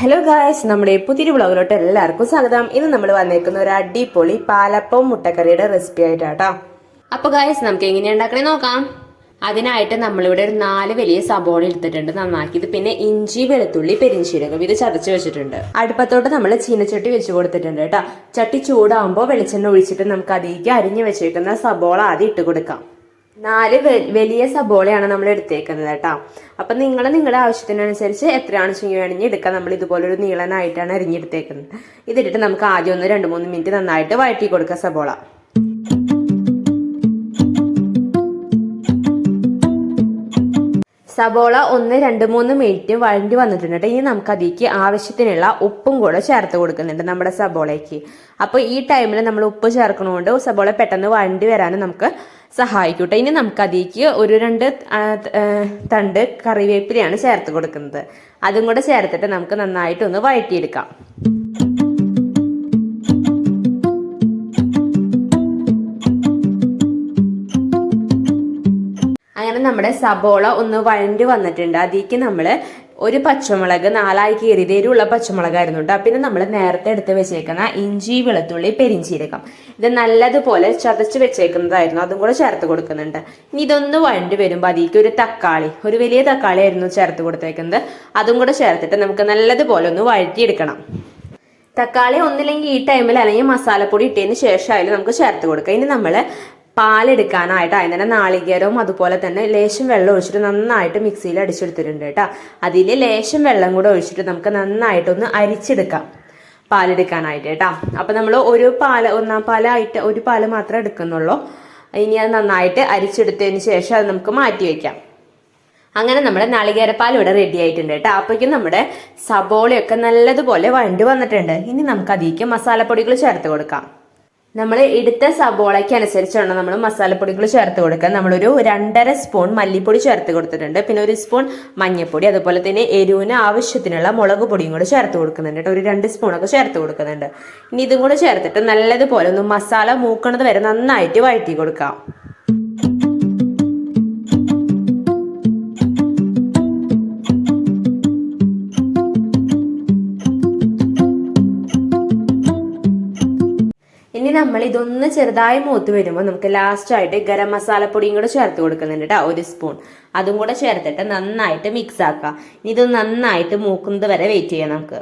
Hello guys നമ്മുടെ പുതിയൊരു വ്ളോഗിലോട്ട് എല്ലാവർക്കും സ്വാഗതം. ഇന്ന് നമ്മൾ വന്നേക്കുന്ന ഒരു അടിപൊളി പാലപ്പം മുട്ടക്കറിയുടെ റെസിപ്പി ആയിട്ടാട്ടോ. അപ്പൊ ഗായ്സ് നമുക്ക് എങ്ങനെയാ ഉണ്ടാക്കണേ നോക്കാം. അതിനായിട്ട് നമ്മളിവിടെ ഒരു നാല് വലിയ സബോള എടുത്തിട്ടുണ്ട് നന്നാക്കിയത് പിന്നെ ഇഞ്ചി വെളുത്തുള്ളി പെരിഞ്ചീരകം ഇത് ചതച്ച് വെച്ചിട്ടുണ്ട്. അടുപ്പത്തോട്ട് നമ്മൾ ചീനച്ചട്ടി വെച്ച് കൊടുത്തിട്ടുണ്ട് കേട്ടോ. ചട്ടി ചൂടാകുമ്പോൾ വെളിച്ചെണ്ണ ഒഴിച്ചിട്ട് നമുക്ക് അതിലേക്ക് അരിഞ്ഞു വെച്ചേക്കുന്ന സബോള ആദ്യം ഇട്ട് കൊടുക്കാം. നാല് വലിയ സബോളയാണ് നമ്മൾ എടുത്തേക്കുന്നത് കേട്ടോ. അപ്പൊ നിങ്ങൾ നിങ്ങളുടെ ആവശ്യത്തിനനുസരിച്ച് എത്രയാണ് വേണമെങ്കിൽ എടുക്കാം നമ്മൾ ഇതുപോലൊരു നീളനായിട്ടാണ് അരിഞ്ഞെടുത്തേക്കുന്നത്. ഇതിട്ടിട്ട് നമുക്ക് ആദ്യം ഒന്ന് രണ്ട് മൂന്ന് മിനിറ്റ് നന്നായിട്ട് വഴറ്റി കൊടുക്കുക സബോള. സബോള ഒന്ന് രണ്ട് മൂന്ന് മിനിറ്റ് വഴണ്ടി വന്നിട്ടുണ്ട്. ഇനി നമുക്ക് അതിലേക്ക് ആവശ്യത്തിനുള്ള ഉപ്പും കൂടെ ചേർത്ത് കൊടുക്കുന്നുണ്ട് നമ്മുടെ സബോളയ്ക്ക്. അപ്പോൾ ഈ ടൈമിൽ നമ്മൾ ഉപ്പ് ചേർക്കണോണ്ട് സബോള പെട്ടെന്ന് വഴണ്ടി വരാനും നമുക്ക് സഹായിക്കൂട്ടെ കേട്ടോ ഇനി നമുക്ക് അതിലേക്ക് ഒരു രണ്ട് തണ്ട് കറിവേപ്പിലയാണ് ചേർത്ത് കൊടുക്കുന്നത്. അതും കൂടെ ചേർത്തിട്ട് നമുക്ക് നന്നായിട്ടൊന്ന് വഴറ്റിയെടുക്കാം. അങ്ങനെ നമ്മുടെ സബോള. ഒന്ന് വഴണ്ടി വന്നിട്ടുണ്ട്. അതിലേക്ക് നമ്മൾ ഒരു പച്ചമുളക് നാലായി കീറിയതേരുള്ള പച്ചമുളകായിരുന്നു കേട്ടോ പിന്നെ നമ്മൾ നേരത്തെ എടുത്ത് വെച്ചേക്കുന്ന ഇഞ്ചി വെളുത്തുള്ളി പെരിഞ്ചീരകം. ഇത് നല്ലതുപോലെ ചതച്ച് വെച്ചേക്കുന്നതായിരുന്നു. അതും കൂടെ ചേർത്ത് കൊടുക്കുന്നുണ്ട്. ഇനി ഇതൊന്ന് വഴണ്ടി വരുമ്പോൾ അതിലേക്ക് ഒരു തക്കാളി ഒരു വലിയ തക്കാളി ആയിരുന്നു ചേർത്ത് കൊടുത്തേക്കുന്നത്. അതും കൂടെ ചേർത്തിട്ട് നമുക്ക് നല്ലതുപോലെ ഒന്ന് വഴറ്റിയെടുക്കണം. തക്കാളി ഒന്നില്ലെങ്കിൽ ഈ ടൈമിൽ അല്ലെങ്കിൽ മസാലപ്പൊടി ഇട്ടതിന് ശേഷമായാലും നമുക്ക് ചേർത്ത് കൊടുക്കാം. ഇനി നമ്മൾ പാലെടുക്കാനായിട്ട് അതിന്റെ നാളികേരവും അതുപോലെ തന്നെ ലേശം വെള്ളം ഒഴിച്ചിട്ട് നന്നായിട്ട് മിക്സിയിൽ അടിച്ചെടുത്തിട്ടുണ്ട് കേട്ടോ. അതിൽ ലേശം വെള്ളം കൂടെ ഒഴിച്ചിട്ട് നമുക്ക് നന്നായിട്ടൊന്ന് അരിച്ചെടുക്കാം പാലെടുക്കാനായിട്ട് കേട്ടോ. അപ്പം നമ്മൾ ഒരു പാൽ ഒന്നാം പാലായിട്ട് ഒരു പാൽ മാത്രമേ എടുക്കുന്നുള്ളൂ. ഇനി അത് നന്നായിട്ട് അരിച്ചെടുത്തതിന് ശേഷം അത് നമുക്ക് മാറ്റി വയ്ക്കാം അങ്ങനെ നമ്മുടെ നാളികേരപ്പാൽ ഇവിടെ റെഡി ആയിട്ടുണ്ട് കേട്ടോ. അപ്പോഴേക്കും നമ്മുടെ സബോളയൊക്കെ നല്ലതുപോലെ വണ്ടി വന്നിട്ടുണ്ട്. ഇനി നമുക്ക് അതിലേക്ക് മസാലപ്പൊടികൾ ചേർത്ത് കൊടുക്കാം. നമ്മൾ എടുത്ത സബോളയ്ക്ക് അനുസരിച്ചാണ് നമ്മൾ മസാലപ്പൊടികൾ ചേർത്ത് കൊടുക്കുക. നമ്മളൊരു രണ്ടര സ്പൂൺ മല്ലിപ്പൊടി ചേർത്ത് കൊടുത്തിട്ടുണ്ട്. പിന്നെ ഒരു സ്പൂൺ മഞ്ഞൾപ്പൊടി അതുപോലെ തന്നെ എരിവിന് ആവശ്യത്തിനുള്ള മുളക് പൊടിയും കൂടെ ചേർത്ത് കൊടുക്കുന്നുണ്ട് കേട്ടോ. ഒരു രണ്ട് സ്പൂണൊക്കെ ചേർത്ത് കൊടുക്കുന്നുണ്ട്. ഇനി ഇതും കൂടെ ചേർത്തിട്ട് നല്ലതുപോലെ ഒന്ന് മസാല മൂക്കണത് വരെ നന്നായിട്ട് വഴറ്റി കൊടുക്കാം. നമ്മൾ ഇതൊന്ന് ചെറുതായി മൂത്ത് വരുമ്പോൾ നമുക്ക് ലാസ്റ്റ് ആയിട്ട് ഗരം മസാലപ്പൊടിയും കൂടെ ചേർത്ത് കൊടുക്കുന്നുണ്ട് കേട്ടോ ഒരു സ്പൂൺ അതും കൂടെ ചേർത്തിട്ട് നന്നായിട്ട് മിക്സ് ആക്കുക. ഇനി ഇത് നന്നായിട്ട് മൂക്കുന്നത് വരെ വെയിറ്റ് ചെയ്യാം നമുക്ക്.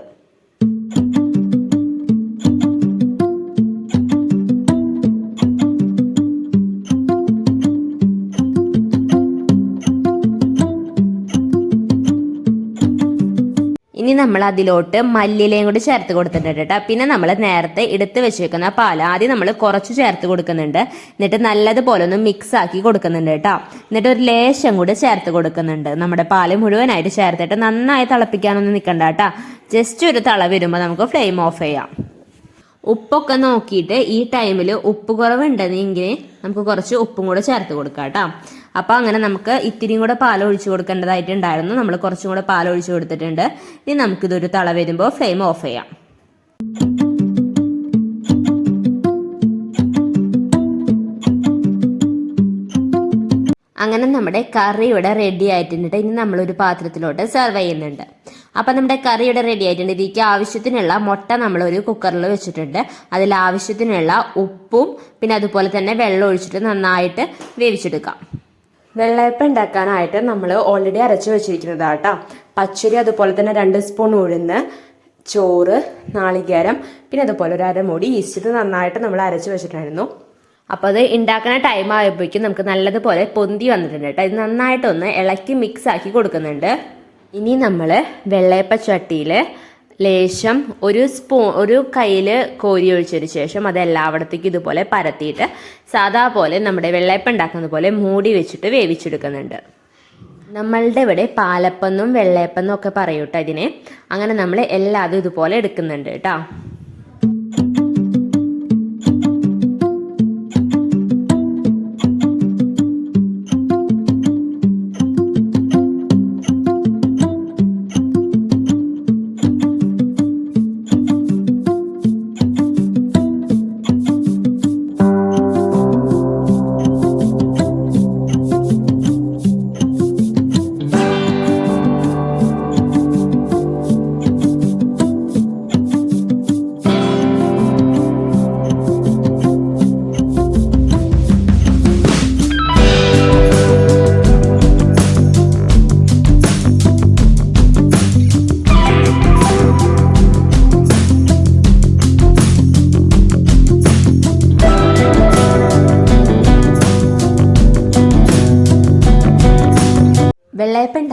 നമ്മൾ അതിലോട്ട് മല്ലിലയും കൂടി ചേർത്ത് കൊടുത്തിട്ടുണ്ട് കേട്ടോ. പിന്നെ നമ്മൾ നേരത്തെ എടുത്ത് വെച്ചേക്കുന്ന പാൽ ആദ്യം നമ്മൾ കുറച്ച് ചേർത്ത് കൊടുക്കുന്നുണ്ട്. എന്നിട്ട് നല്ലതുപോലെ ഒന്ന് മിക്സ് ആക്കി കൊടുക്കുന്നുണ്ട് കേട്ടോ. എന്നിട്ട് ഒരു ലേശം കൂടി ചേർത്ത് കൊടുക്കുന്നുണ്ട്. നമ്മുടെ പാൽ മുഴുവനായിട്ട് ചേർത്തിട്ട് നന്നായി തിളപ്പിക്കാനൊന്നും നിൽക്കണ്ട കേട്ടോ. ജസ്റ്റ് ഒരു തള വരുമ്പോൾ നമുക്ക് ഫ്ലെയിം ഓഫ് ചെയ്യാം. ഉപ്പൊക്കെ നോക്കിയിട്ട് ഈ ടൈമിൽ ഉപ്പ് കുറവുണ്ടെങ്കിൽ നമുക്ക് കുറച്ച് ഉപ്പും കൂടെ ചേർത്ത് കൊടുക്കാം കേട്ടോ. അപ്പോൾ അങ്ങനെ നമുക്ക് ഇത്തിരിയും കൂടെ പാൽ ഒഴിച്ചു കൊടുക്കേണ്ടതായിട്ടുണ്ടായിരുന്നു. നമ്മൾ കുറച്ചും കൂടെ പാൽ ഒഴിച്ചു കൊടുത്തിട്ടുണ്ട്. ഇനി നമുക്കിതൊരു തള വരുമ്പോൾ ഫ്ലെയിം ഓഫ് ചെയ്യാം. അങ്ങനെ നമ്മുടെ കറി ഇവിടെ റെഡി ആയിട്ടുണ്ട്. ഇനി നമ്മളൊരു പാത്രത്തിലോട്ട് സെർവ് ചെയ്യുന്നുണ്ട്. അപ്പം നമ്മുടെ കറി ഇവിടെ റെഡി ആയിട്ടുണ്ട്. ഇതിലേക്ക് ആവശ്യത്തിനുള്ള മുട്ട നമ്മളൊരു കുക്കറിൽ വെച്ചിട്ടുണ്ട്. അതിൽ ആവശ്യത്തിനുള്ള ഉപ്പും പിന്നെ അതുപോലെ തന്നെ വെള്ളം ഒഴിച്ചിട്ട് നന്നായിട്ട് വേവിച്ചെടുക്കാം. വെള്ളയപ്പം ഉണ്ടാക്കാനായിട്ട് നമ്മൾ ഓൾറെഡി അരച്ചു വെച്ചിരിക്കുന്നതാണ് കേട്ടോ പച്ചരി അതുപോലെ തന്നെ രണ്ട് സ്പൂൺ ഉഴുന്ന് ചോറ് നാളികേരം പിന്നെ അതുപോലെ ഒരു അരമുടി ഈസ്റ്റ് നന്നായിട്ട് നമ്മൾ അരച്ചു വെച്ചിട്ടായിരുന്നു അപ്പോൾ അത് ഉണ്ടാക്കുന്ന ടൈം ആയപ്പോഴേക്കും നമുക്ക് നല്ലതുപോലെ പൊന്തി വന്നിട്ടുണ്ട് കേട്ടോ ഇത് നന്നായിട്ടൊന്ന് ഇളക്കി മിക്സ് ആക്കി കൊടുക്കുന്നുണ്ട്. ഇനി നമ്മൾ വെള്ളയപ്പ ചട്ടിയിൽ ലേശം ഒരു സ്പൂൺ ഒരു കയ്യിൽ കോരി ഒഴിച്ചതിന് ശേഷം അത് എല്ലായിടത്തേക്കും ഇതുപോലെ പരത്തിയിട്ട് സാധാ പോലെ നമ്മുടെ വെള്ളയപ്പം ഉണ്ടാക്കുന്ന പോലെ മൂടി വെച്ചിട്ട് വേവിച്ചെടുക്കുന്നുണ്ട്. നമ്മളുടെ ഇവിടെ പാലപ്പെന്നും വെള്ളയപ്പെന്നും ഒക്കെ പറയൂട്ടോ ഇതിനെ. അങ്ങനെ നമ്മൾ എല്ലാതും ഇതുപോലെ എടുക്കുന്നുണ്ട് കേട്ടോ.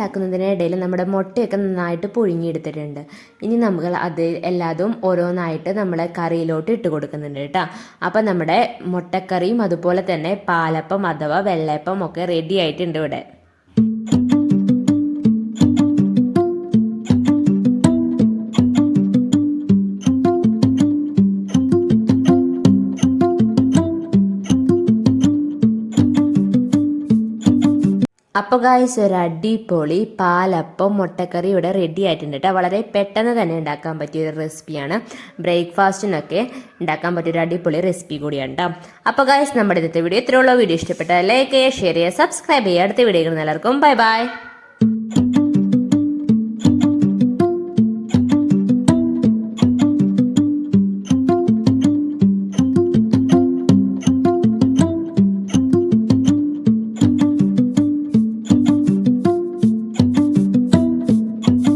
ഉണ്ടാക്കുന്നതിനിടയിൽ നമ്മുടെ മുട്ടയൊക്കെ നന്നായിട്ട് പുഴുങ്ങിയെടുത്തിട്ടുണ്ട്. ഇനി നമ്മൾ അത് എല്ലാതും ഓരോന്നായിട്ട് നമ്മൾ കറിയിലോട്ട് ഇട്ട് കൊടുക്കുന്നുണ്ട് കേട്ടോ. അപ്പം നമ്മുടെ മുട്ടക്കറിയും അതുപോലെ തന്നെ പാലപ്പം അഥവാ വെള്ളയപ്പം ഒക്കെ റെഡി ആയിട്ടുണ്ട് ഇവിടെ. അപ്പോൾ ഗായ്സ് ഒരു അടിപൊളി പാലപ്പം മുട്ടക്കറി ഇവിടെ റെഡി ആയിട്ടുണ്ട് കേട്ടോ വളരെ പെട്ടെന്ന് തന്നെ ഉണ്ടാക്കാൻ പറ്റിയ ഒരു റെസിപ്പിയാണ് ബ്രേക്ക്ഫാസ്റ്റിനൊക്കെ ഉണ്ടാക്കാൻ പറ്റിയ ഒരു അടിപൊളി റെസിപ്പി കൂടിയാണ് കേട്ടോ അപ്പോൾ ഗായ്സ് നമ്മുടെ ഇന്നത്തെ വീഡിയോ ഇത്രയുള്ള വീഡിയോ ഇഷ്ടപ്പെട്ടാൽ ലൈക്ക് ചെയ്യുക ഷെയർ ചെയ്യുക സബ്സ്ക്രൈബ് ചെയ്യുക. അടുത്ത വീഡിയോ എല്ലാവർക്കും ബൈ ബൈ